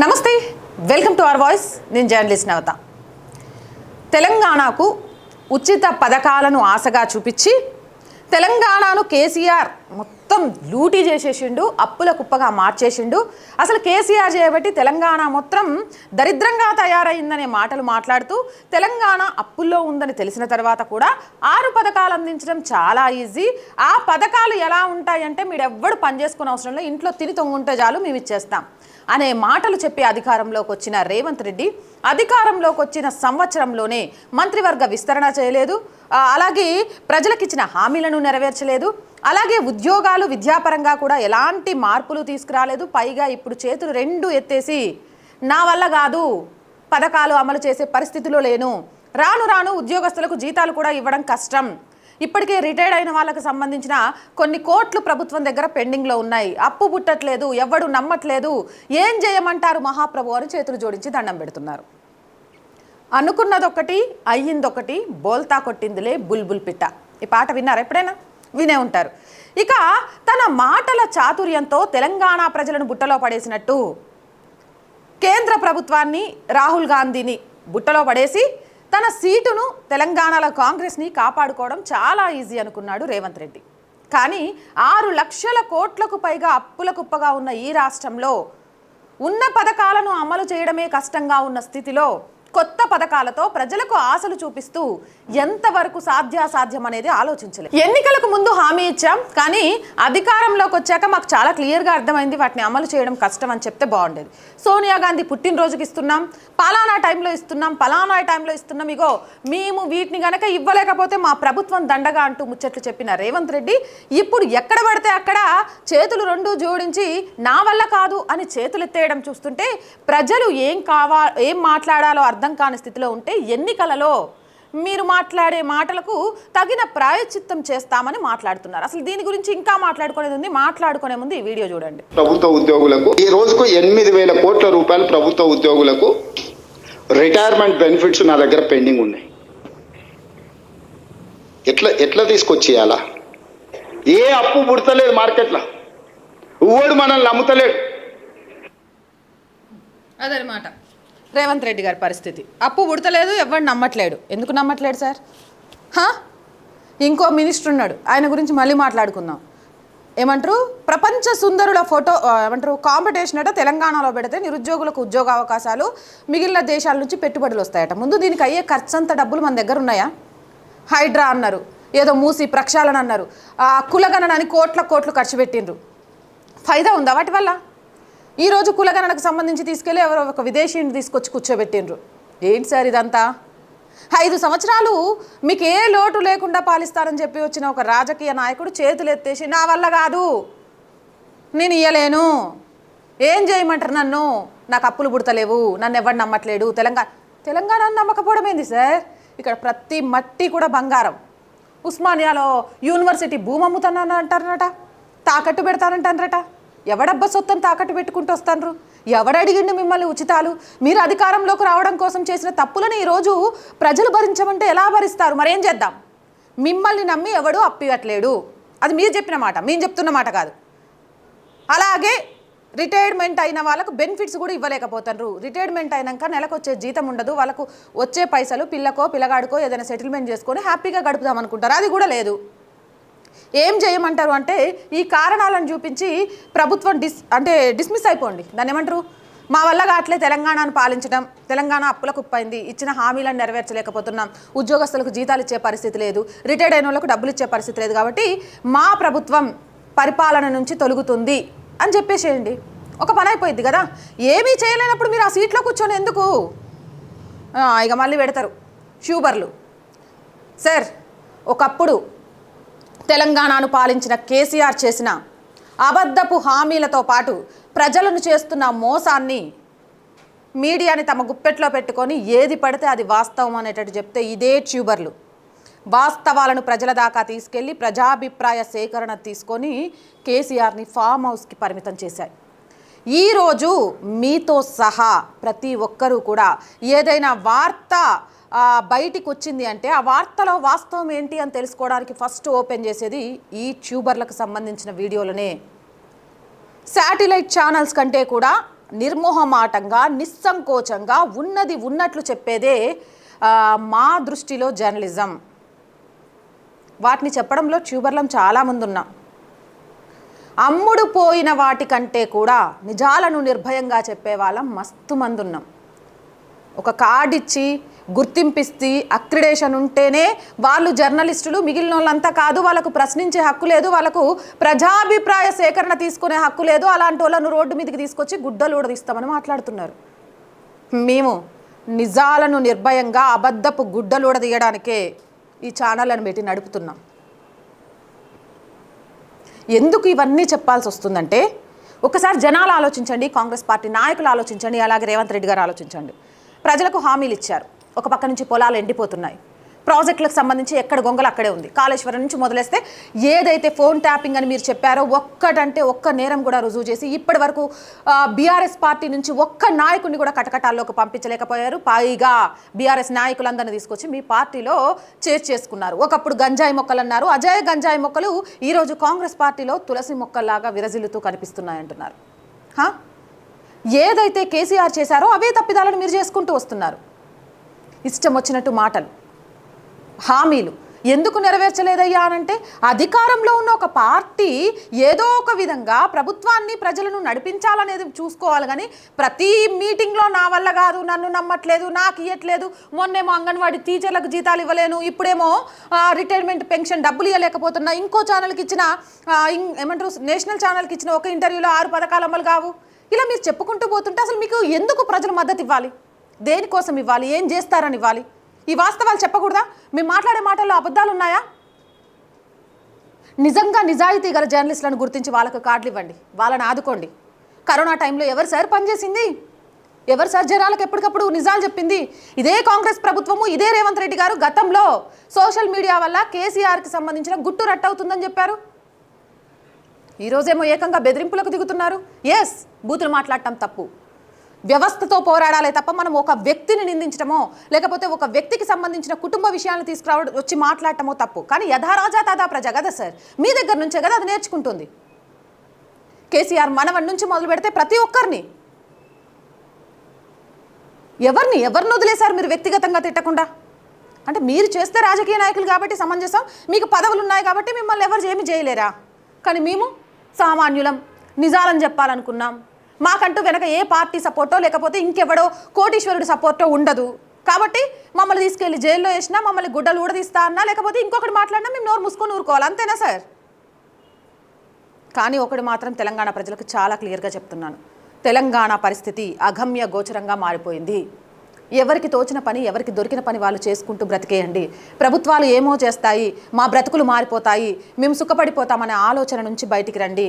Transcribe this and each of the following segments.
నమస్తే welcome to hour voice. నేను journalist నవత. తెలంగాణకు ఉచిత పథకాలను ఆశగా చూపించి తెలంగాణను కేసీఆర్ మొత్తం లూటీ చేసేసిండు అప్పుల కుప్పగా మార్చేసిండు. అసలు కేసీఆర్ చేయబట్టి తెలంగాణ మొత్తం దరిద్రంగా తయారైందనే మాటలు మాట్లాడుతూ తెలంగాణ అప్పుల్లో ఉందని తెలిసిన తర్వాత కూడా ఆరు పథకాలు అందించడం చాలా ఈజీ. ఆ పథకాలు ఎలా ఉంటాయంటే మీరు ఎవ్వడు పనిచేసుకునే అవసరం లేదు. ఇంట్లో తిని తొంగుంటే చాలు మేము ఇచ్చేస్తాం. అనే మాటలు చెప్పి అధికారంలోకి వచ్చిన రేవంత్ రెడ్డి అధికారంలోకి వచ్చిన సంవత్సరంలోనే మంత్రివర్గ విస్తరణ చేయలేదు. అలాగే ప్రజలకిచ్చిన హామీలను నెరవేర్చలేదు. అలాగే ఉద్యోగాలు విద్యాపరంగా కూడా ఎలాంటి మార్పులు తీసుకురాలేదు. పైగా ఇప్పుడు చేతులు రెండు ఎత్తేసి నా వల్ల కాదు పథకాలు అమలు చేసే పరిస్థితిలో లేను. రాను రాను ఉద్యోగస్తులకు జీతాలు కూడా ఇవ్వడం కష్టం. ఇప్పటికే రిటైర్డ్ అయిన వాళ్ళకు సంబంధించిన కొన్ని కోట్లు ప్రభుత్వం దగ్గర పెండింగ్లో ఉన్నాయి. అప్పు పుట్టట్లేదు ఎవడు నమ్మట్లేదు ఏం చేయమంటారు మహాప్రభు అని చేతులు జోడించి దండం పెడుతున్నారు. అనుకున్నదొకటి అయ్యిందొకటి బోల్తా కొట్టిందిలే బుల్బుల్ పిట్ట. ఈ పాట విన్నారు ఎప్పుడైనా? వినే ఉంటారు. ఇక తన మాటల చాతుర్యంతో తెలంగాణ ప్రజలను బుట్టలో పడేసినట్టు కేంద్ర ప్రభుత్వాన్ని రాహుల్ గాంధీని బుట్టలో పడేసి తన సీటును తెలంగాణలో కాంగ్రెస్ని కాపాడుకోవడం చాలా ఈజీ అనుకున్నాడు రేవంత్ రెడ్డి. కానీ ఆరు లక్షల కోట్లకు పైగా అప్పుల కుప్పగా ఉన్న ఈ రాష్ట్రంలో ఉన్న పథకాలను అమలు చేయడమే కష్టంగా ఉన్న స్థితిలో కొత్త పథకాలతో ప్రజలకు ఆశలు చూపిస్తూ ఎంతవరకు సాధ్యాసాధ్యం అనేది ఆలోచించలేదు. ఎన్నికలకు ముందు హామీ ఇచ్చాం కానీ అధికారంలోకి వచ్చాక మాకు చాలా క్లియర్గా అర్థమైంది వాటిని అమలు చేయడం కష్టం అని చెప్తే బాగుండేది. సోనియా గాంధీ పుట్టినరోజుకి ఇస్తున్నాం పలానా టైంలో ఇస్తున్నాం పలానా టైంలో ఇస్తున్నాం ఇగో మేము వీటిని గనక ఇవ్వలేకపోతే మా ప్రభుత్వం దండగా అంటూ ముచ్చట్లు చెప్పిన రేవంత్ రెడ్డి ఇప్పుడు ఎక్కడ పడితే అక్కడ చేతులు రెండు జోడించి నా వల్ల కాదు అని చేతులు ఎత్తేయడం చూస్తుంటే ప్రజలు ఏం కావా ఏం మాట్లాడాలో అర్థం కాని స్థితిలో ఉంటే ఎన్నికలలో మీరు మాట్లాడే మాటలకు తగిన ప్రాయచిత్తం చేస్తామని మాట్లాడుతున్నారు. అసలు దీని గురించి ఇంకా మాట్లాడుకునేది ఉంది మాట్లాడుకునే ముందు ఈ వీడియో చూడండి. ప్రభుత్వ ఉద్యోగులకు ఈ రోజుకు ఎనిమిది వేల కోట్ల రూపాయలు ప్రభుత్వ ఉద్యోగులకు రిటైర్మెంట్ బెనిఫిట్స్ నా దగ్గర పెండింగ్ ఉన్నాయి. ఎట్లా ఎట్లా తీసుకొచ్చేయాలా? ఏ అప్పు పుడతలేదు మార్కెట్లో. ఊడు మనల్ని నమ్ముతలేడు. అదనమాట. రేవంత్ రెడ్డి గారి పరిస్థితి. అప్పు ఉడతలేదు ఎవరు నమ్మట్లేడు. ఎందుకు నమ్మట్లేడు సార్? ఇంకో మినిస్టర్ ఉన్నాడు ఆయన గురించి మళ్ళీ మాట్లాడుకుందాం. ఏమంటారు? ప్రపంచ సుందరుల ఫోటో ఏమంటారు? కాంపిటీషన్ అట తెలంగాణలో పెడితే నిరుద్యోగులకు ఉద్యోగ అవకాశాలు మిగిలిన దేశాల నుంచి పెట్టుబడులు వస్తాయట. ముందు దీనికి అయ్యే ఖర్చు అంత డబ్బులు మన దగ్గర ఉన్నాయా? హైడ్రా అన్నారు. ఏదో మూసి ప్రక్షాళన అన్నారు. ఆ, కులగణనని కోట్ల కోట్లు ఖర్చు పెట్టిండ్రు. ఫైదా ఉందా వాటి వల్ల? ఈరోజు కులగణనకు సంబంధించి తీసుకెళ్ళి ఎవరో ఒక విదేశీని తీసుకొచ్చి కూర్చోబెట్టిండ్రు. ఏంటి సార్ ఇదంతా? ఐదు సంవత్సరాలు మీకు ఏ లోటు లేకుండా పాలిస్తారని చెప్పి వచ్చిన ఒక రాజకీయ నాయకుడు చేతులు ఎత్తేసి నా వల్ల కాదు నేను ఇయ్యలేను. ఏం చేయమంటారు నన్ను? నాకు అప్పులు పుడతలేవు నన్ను ఎవరు నమ్మట్లేడు. తెలంగాణ తెలంగాణ నమ్మకపోవడం ఏంది సార్? ఇక్కడ ప్రతి మట్టి కూడా బంగారం. ఉస్మానియాలో యూనివర్సిటీ భూమి అమ్ముతానని అంటారనట తాకట్టు పెడతానంటారట ఎవడబ్బ సొత్తం తాకట్టు పెట్టుకుంటూ వస్తాను ఎవడడిగిండు మిమ్మల్ని ఉచితాలు? మీరు అధికారంలోకి రావడం కోసం చేసిన తప్పులను ఈరోజు ప్రజలు భరించమంటే ఎలా భరిస్తారు? మరేం చేద్దాం? మిమ్మల్ని నమ్మి ఎవడు అప్పివట్లేడు అది మీరు చెప్పిన మాట మేము చెప్తున్న మాట కాదు. అలాగే రిటైర్మెంట్ అయిన వాళ్ళకు బెనిఫిట్స్ కూడా ఇవ్వలేకపోతున్నారు రిటైర్మెంట్ అయినాక నెలకు వచ్చే జీతం ఉండదు. వాళ్ళకు వచ్చే పైసలు పిల్లకో పిల్లగాడికో ఏదైనా సెటిల్మెంట్ చేసుకొని హ్యాపీగా గడుపుదాం అనుకుంటారు. అది కూడా లేదు. ఏం చేయమంటారు అంటే ఈ కారణాలను చూపించి ప్రభుత్వం డిస్ అంటే డిస్మిస్ అయిపోండి. దాన్ని ఏమంటారు? మా వల్ల కావట్లే తెలంగాణను పాలించడం తెలంగాణ అప్పుల కుప్పైంది ఇచ్చిన హామీలను నెరవేర్చలేకపోతున్నాం ఉద్యోగస్తులకు జీతాలు ఇచ్చే పరిస్థితి లేదు రిటైర్డ్ అయిన వాళ్ళకు డబ్బులు ఇచ్చే పరిస్థితి లేదు కాబట్టి మా ప్రభుత్వం పరిపాలన నుంచి తొలుగుతుంది అని చెప్పేసేయండి. ఒక పని అయిపోయింది కదా? ఏమీ చేయలేనప్పుడు మీరు ఆ సీట్లో కూర్చొని ఎందుకు? ఇక మళ్ళీ పెడతారు. షూబర్లు సార్ ఒకప్పుడు తెలంగాణను పాలించిన కేసీఆర్ చేసిన అబద్ధపు హామీలతో పాటు ప్రజలను చేస్తున్న మోసాన్ని మీడియాని తమ గుప్పెట్లో పెట్టుకొని ఏది పడితే అది వాస్తవం అనేటట్టు చెప్తే ఇదే ట్యూబర్లు. వాస్తవాలను ప్రజల దాకా తీసుకెళ్ళి ప్రజాభిప్రాయ సేకరణ తీసుకొని కేసీఆర్ని ఫామ్ హౌస్కి పరిమితం చేశాయి. ఈరోజు మీతో సహా ప్రతి ఒక్కరూ కూడా ఏదైనా వార్త బయటికి వచ్చింది అంటే ఆ వార్తలో వాస్తవం ఏంటి అని తెలుసుకోవడానికి ఫస్ట్ ఓపెన్ చేసేది ఈ ట్యూబర్లకు సంబంధించిన వీడియోలనే. శాటిలైట్ ఛానల్స్ కంటే కూడా నిర్మోహమాటంగా నిస్సంకోచంగా ఉన్నది ఉన్నట్లు చెప్పేదే మా దృష్టిలో జర్నలిజం. వాటిని చెప్పడంలో ట్యూబర్లం చాలామంది ఉన్నాం అమ్ముడు పోయిన వాటికంటే కూడా నిజాలను నిర్భయంగా చెప్పే వాళ్ళం మస్తు మంది ఉన్నాం ఒక కార్డు ఇచ్చి గుర్తింపిస్తే అక్రిడేషన్ ఉంటేనే వాళ్ళు జర్నలిస్టులు మిగిలిన వాళ్ళంతా కాదు వాళ్ళకు ప్రశ్నించే హక్కు లేదు వాళ్ళకు ప్రజాభిప్రాయ సేకరణ తీసుకునే హక్కు లేదు అలాంటి వాళ్ళను రోడ్డు మీదకి తీసుకొచ్చి గుడ్డలు ఊడదీస్తామని మాట్లాడుతున్నారు. మేము నిజాలను నిర్భయంగా అబద్ధపు గుడ్డలు ఊడదీయడానికే ఈ ఛానళ్ళను పెట్టి నడుపుతున్నాం. ఎందుకు ఇవన్నీ చెప్పాల్సి వస్తుందంటే ఒకసారి జనాలు ఆలోచించండి కాంగ్రెస్ పార్టీ నాయకులు ఆలోచించండి అలాగే రేవంత్ రెడ్డి గారు ఆలోచించండి. ప్రజలకు హామీలు ఇచ్చారు. ఒక పక్క నుంచి పొలాలు ఎండిపోతున్నాయి. ప్రాజెక్టులకు సంబంధించి ఎక్కడ గొంగలు అక్కడే ఉంది. కాళేశ్వరం నుంచి మొదలేస్తే ఏదైతే ఫోన్ ట్యాపింగ్ అని మీరు చెప్పారో ఒక్కటంటే ఒక్క నేరం కూడా రుజువు చేసి ఇప్పటి వరకు బీఆర్ఎస్ పార్టీ నుంచి ఒక్క నాయకుడిని కూడా కటకటాల్లోకి పంపించలేకపోయారు. పైగా బీఆర్ఎస్ నాయకులందరినీ తీసుకొచ్చి మీ పార్టీలో చేర్చేసుకున్నారు ఒకప్పుడు గంజాయి మొక్కలు అన్నారు. అజయ్ గంజాయి మొక్కలు ఈరోజు కాంగ్రెస్ పార్టీలో తులసి మొక్కల్లాగా విరజిల్లుతూ కనిపిస్తున్నాయంటున్నారు. ఏదైతే కేసీఆర్ చేశారో అవే తప్పిదాలను మీరు చేసుకుంటూ వస్తున్నారు. ఇష్టం వచ్చినట్టు మాటలు హామీలు ఎందుకు నెరవేర్చలేదయ్యా అనంటే అధికారంలో ఉన్న ఒక పార్టీ ఏదో ఒక విధంగా ప్రభుత్వాన్ని ప్రజలను నడిపించాలనేది చూసుకోవాలి కానీ ప్రతి మీటింగ్లో నా వల్ల కాదు నన్ను నమ్మట్లేదు నాకు ఇవ్వట్లేదు మొన్నేమో అంగన్వాడీ టీచర్లకు జీతాలు ఇవ్వలేను ఇప్పుడేమో రిటైర్మెంట్ పెన్షన్ డబ్బులు ఇవ్వలేకపోతున్నా ఇంకో ఛానల్కి ఇచ్చిన ఏమంటారు నేషనల్ ఛానల్కి ఇచ్చిన ఒక ఇంటర్వ్యూలో ఆరు పథకాలు అమలు కావు. ఇలా మీరు చెప్పుకుంటూ పోతుంటే అసలు మీకు ఎందుకు ప్రజలు మద్దతు ఇవ్వాలి? దేనికోసం ఇవ్వాలి? ఏం చేస్తారని ఇవ్వాలి? ఈ వాస్తవాలు చెప్పకూడదా? మేము మాట్లాడే మాటల్లో అబద్ధాలు ఉన్నాయా నిజంగా నిజాయితీ గల జర్నలిస్టులను గుర్తించి వాళ్ళకు కార్డులు ఇవ్వండి. వాళ్ళని ఆదుకోండి. కరోనా టైంలో ఎవరు సార్ పనిచేసింది? ఎవరు సార్ జనాలకు ఎప్పటికప్పుడు నిజాలు చెప్పింది? ఇదే కాంగ్రెస్ ప్రభుత్వము ఇదే రేవంత్ రెడ్డి గారు గతంలో సోషల్ మీడియా వల్ల కేసీఆర్కి సంబంధించిన గుట్టు రట్టవుతుందని చెప్పారు. ఈరోజేమో ఏకంగా బెదిరింపులకు దిగుతున్నారు. ఎస్ బూతులు మాట్లాడటం తప్పు. వ్యవస్థతో పోరాడాలే తప్ప మనం ఒక వ్యక్తిని నిందించడమో లేకపోతే ఒక వ్యక్తికి సంబంధించిన కుటుంబ విషయాలను తీసుకురావడం వచ్చి మాట్లాడటమో తప్పు. కానీ యథారాజా తదా ప్రజ కదా సార్? మీ దగ్గర నుంచే కదా అది నేర్చుకుంటుంది. కేసీఆర్ మనవడి నుంచి మొదలు పెడితే ప్రతి ఒక్కరిని. ఎవరిని ఎవరిని వదిలేశారు మీరు వ్యక్తిగతంగా తిట్టకుండా? అంటే మీరు చేస్తే రాజకీయ నాయకులు కాబట్టి సమంజసం మీకు పదవులు ఉన్నాయి కాబట్టి మిమ్మల్ని ఎవరు ఏమి చేయలేరా? కానీ మేము సామాన్యులం నిజాలని చెప్పాలనుకున్నాం. మాకంటూ వెనక ఏ పార్టీ సపోర్టో లేకపోతే ఇంకెవడో కోటీశ్వరుడి సపోర్టో ఉండదు. కాబట్టి మమ్మల్ని తీసుకెళ్ళి జైల్లో వేసినా మమ్మల్ని గుడ్డలు ఊడదీస్తా అన్నా లేకపోతే ఇంకొకటి మాట్లాడినా మేము నోరు మూసుకొని ఊరుకోవాలి. అంతేనా సార్? కానీ ఒకటి మాత్రం తెలంగాణ ప్రజలకు చాలా క్లియర్గా చెప్తున్నాను. తెలంగాణ పరిస్థితి అగమ్య గోచరంగా మారిపోయింది. ఎవరికి తోచిన పని ఎవరికి దొరికిన పని వాళ్ళు చేసుకుంటూ బ్రతికేయండి. ప్రభుత్వాలు ఏమో చేస్తాయి మా బ్రతుకులు మారిపోతాయి మేము సుఖపడిపోతామనే ఆలోచన నుంచి బయటికి రండి.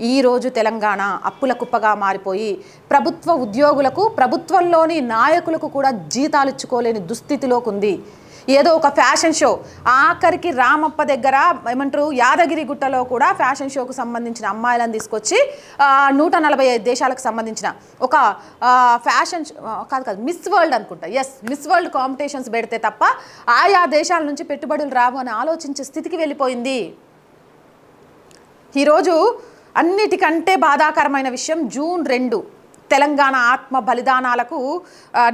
ఈరోజు తెలంగాణ అప్పుల కుప్పగా మారిపోయి ప్రభుత్వ ఉద్యోగులకు ప్రభుత్వంలోని నాయకులకు కూడా జీతాలు ఇచ్చుకోలేని దుస్థితిలోకి ఉంది. ఏదో ఒక ఫ్యాషన్ షో. ఆఖరికి రామప్ప దగ్గర ఏమంటారు యాదగిరి గుట్టలో కూడా ఫ్యాషన్ షోకు సంబంధించిన అమ్మాయిలను తీసుకొచ్చి నూట నలభై ఐదు దేశాలకు సంబంధించిన ఒక ఫ్యాషన్ షో- కాదు కాదు మిస్ వరల్డ్ అనుకుంటా. ఎస్ మిస్ వరల్డ్ కాంపిటీషన్స్ పెడితే తప్ప ఆయా దేశాల నుంచి పెట్టుబడులు రావు అని ఆలోచించే స్థితికి వెళ్ళిపోయింది. ఈరోజు అన్నిటికంటే బాధాకరమైన విషయం జూన్ రెండు. తెలంగాణ ఆత్మ బలిదానాలకు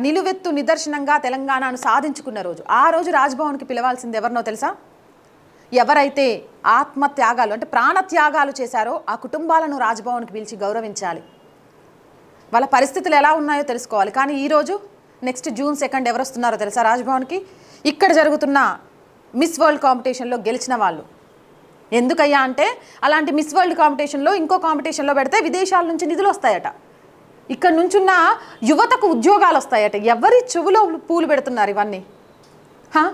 నిలువెత్తు నిదర్శనంగా తెలంగాణను సాధించుకున్న రోజు. ఆ రోజు రాజ్భవన్కి పిలవాల్సింది ఎవరినో తెలుసా? ఎవరైతే ఆత్మ త్యాగాలు అంటే ప్రాణత్యాగాలు చేశారో ఆ కుటుంబాలను రాజ్భవన్కి పిలిచి గౌరవించాలి. వాళ్ళ పరిస్థితులు ఎలా ఉన్నాయో తెలుసుకోవాలి. కానీ ఈరోజు నెక్స్ట్ జూన్ సెకండ్ ఎవరు వస్తున్నారో తెలుసా రాజ్భవన్కి? ఇక్కడ జరుగుతున్న మిస్ వరల్డ్ కాంపిటీషన్లో గెలిచిన వాళ్ళు. ఎందుకయ్యా అంటే అలాంటి మిస్ వరల్డ్ కాంపిటీషన్లో ఇంకో కాంపిటీషన్లో పెడితే విదేశాల నుంచి నిధులు వస్తాయట. ఇక్కడ నుంచున్న యువతకు ఉద్యోగాలు వస్తాయట. ఎవరి చెవులో పూలు పెడుతున్నారు ఇవన్నీ? హా?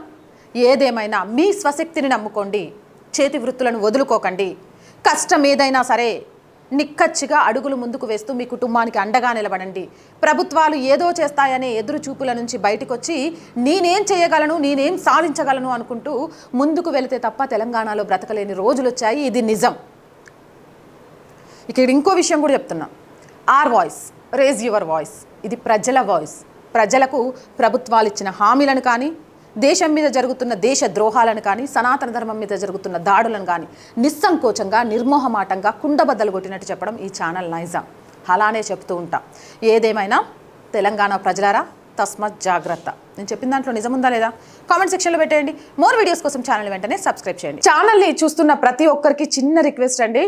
ఏదేమైనా మీ స్వశక్తిని నమ్ముకోండి. చేతి వృత్తులను వదులుకోకండి. కష్టం ఏదైనా సరే నిక్కచ్చిగా అడుగులు ముందుకు వేస్తూ మీ కుటుంబానికి అండగా నిలబడండి. ప్రభుత్వాలు ఏదో చేస్తాయనే ఎదురు చూపుల నుంచి బయటకు వచ్చి నేనేం చేయగలను నేనేం సాధించగలను అనుకుంటూ ముందుకు వెళితే తప్ప తెలంగాణలో బ్రతకలేని రోజులు వచ్చాయి ఇది నిజం. ఇక్కడ ఇంకో విషయం కూడా చెప్తున్నా. Our voice raise your voice ఇది ప్రజల వాయిస్. ప్రజలకు ప్రభుత్వాలు ఇచ్చిన హామీలను కానీ దేశం మీద జరుగుతున్న దేశ ద్రోహాలను కానీ సనాతన ధర్మం మీద జరుగుతున్న దాడులను కానీ నిస్సంకోచంగా నిర్మోహమాటంగా కుండబద్దలు కొట్టినట్టు చెప్పడం ఈ ఛానల్ నైజాం. అలానే చెప్తూ ఉంటా. ఏదేమైనా? తెలంగాణ ప్రజలారా తస్మత్ జాగ్రత్త. నేను చెప్పిన దాంట్లో నిజముందా లేదా? కామెంట్ సెక్షన్లో పెట్టేయండి. మోర్ వీడియోస్ కోసం ఛానల్ వెంటనే సబ్స్క్రైబ్ చేయండి. ఛానల్ని చూస్తున్న ప్రతి ఒక్కరికి చిన్న రిక్వెస్ట్ అండి.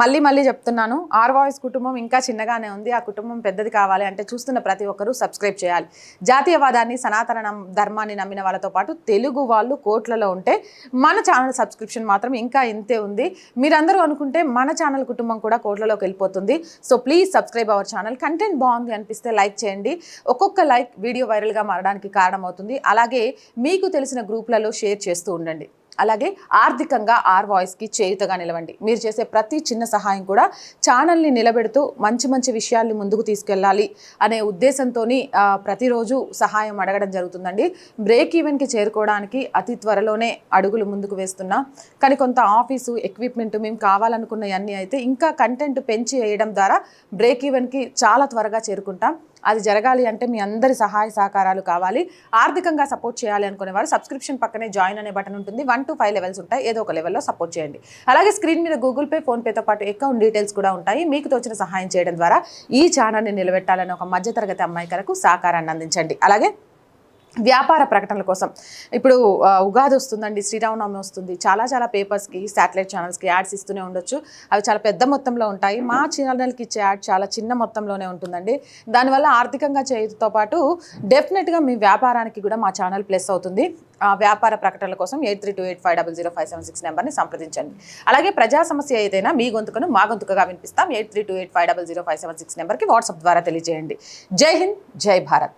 మళ్ళీ మళ్ళీ చెప్తున్నాను ఆర్ వాయిస్ కుటుంబం ఇంకా చిన్నగానే ఉంది ఆ కుటుంబం పెద్దది కావాలి అంటే చూస్తున్న ప్రతి ఒక్కరూ సబ్స్క్రైబ్ చేయాలి. జాతీయవాదాన్ని సనాతన ధర్మాన్ని నమ్మిన వాళ్ళతో పాటు తెలుగు వాళ్ళు కోట్లలో ఉంటే మన ఛానల్ సబ్స్క్రిప్షన్ మాత్రం ఇంకా ఇంతే ఉంది. మీరందరూ అనుకుంటే మన ఛానల్ కుటుంబం కూడా కోట్లలోకి వెళ్ళిపోతుంది. So please subscribe our channel. Content బాగుంది అనిపిస్తే లైక్ చేయండి. ఒక్కొక్క లైక్ వీడియో వైరల్గా మారడానికి కారణమవుతుంది. అలాగే మీకు తెలిసిన గ్రూప్లలో షేర్ చేస్తూ ఉండండి. అలాగే ఆర్థికంగా ఆర్ వాయిస్కి చేయుతగా నిలవండి. మీరు చేసే ప్రతి చిన్న సహాయం కూడా ఛానల్ని నిలబెడుతూ మంచి మంచి విషయాల్ని ముందుకు తీసుకెళ్ళాలి అనే ఉద్దేశంతో ప్రతిరోజు సహాయం అడగడం జరుగుతుందండి. బ్రేక్ ఈవెన్కి చేరుకోవడానికి అతి త్వరలోనే అడుగులు ముందుకు వేస్తున్నా. కానీ కొంత ఆఫీసు ఎక్విప్మెంట్ మేము కావాలనుకున్నవన్నీ అయితే ఇంకా కంటెంట్ పెంచి వేయడం ద్వారా బ్రేక్ ఈవెన్కి చాలా త్వరగా చేరుకుంటాం. అది జరగాలి అంటే మీ అందరి సహాయ సహకారాలు కావాలి. ఆర్థికంగా సపోర్ట్ చేయాలి అనుకునే వారు సబ్స్క్రిప్షన్ పక్కనే జాయిన్ అనే బటన్ ఉంటుంది. వన్ టు ఫైవ్ లెవెల్స్ ఉంటాయి. ఏదో ఒక లెవెల్లో సపోర్ట్ చేయండి. అలాగే స్క్రీన్ మీద గూగుల్ పే ఫోన్పేతో పాటు అకౌంట్ డీటెయిల్స్ కూడా ఉంటాయి. మీకు తోచిన సహాయం చేయడం ద్వారా ఈ ఛానల్ని నిలబెట్టాలని ఒక మధ్యతరగతి అమ్మాయి కొరకు సహకారాన్ని అందించండి. అలాగే వ్యాపార ప్రకటనల కోసం. ఇప్పుడు ఉగాది వస్తుందండి శ్రీరామనవమి వస్తుంది. చాలా చాలా పేపర్స్కి శాటిలైట్ ఛానల్స్కి యాడ్స్ ఇస్తూనే ఉండొచ్చు. అవి చాలా పెద్ద మొత్తంలో ఉంటాయి. మా ఛానల్కి ఇచ్చే యాడ్ చాలా చిన్న మొత్తంలోనే ఉంటుందండి. దానివల్ల ఆర్థికంగా చేయడంతో పాటు డెఫినెట్గా మీ వ్యాపారానికి కూడా మా ఛానల్ ప్లస్ అవుతుంది. ఆ వ్యాపార ప్రకటనల కోసం eight three two eight five double zero five seven six నెంబర్ని సంప్రదించండి. అలాగే ప్రజా సమస్య ఏదైనా మీ గొంతుకను మా గొంతుకగా వినిపిస్తాం. Eight three two eight five double zero five seven six నెంబర్కి వాట్సాప్ ద్వారా తెలియజేయండి. జై హింద్ జై భారత్.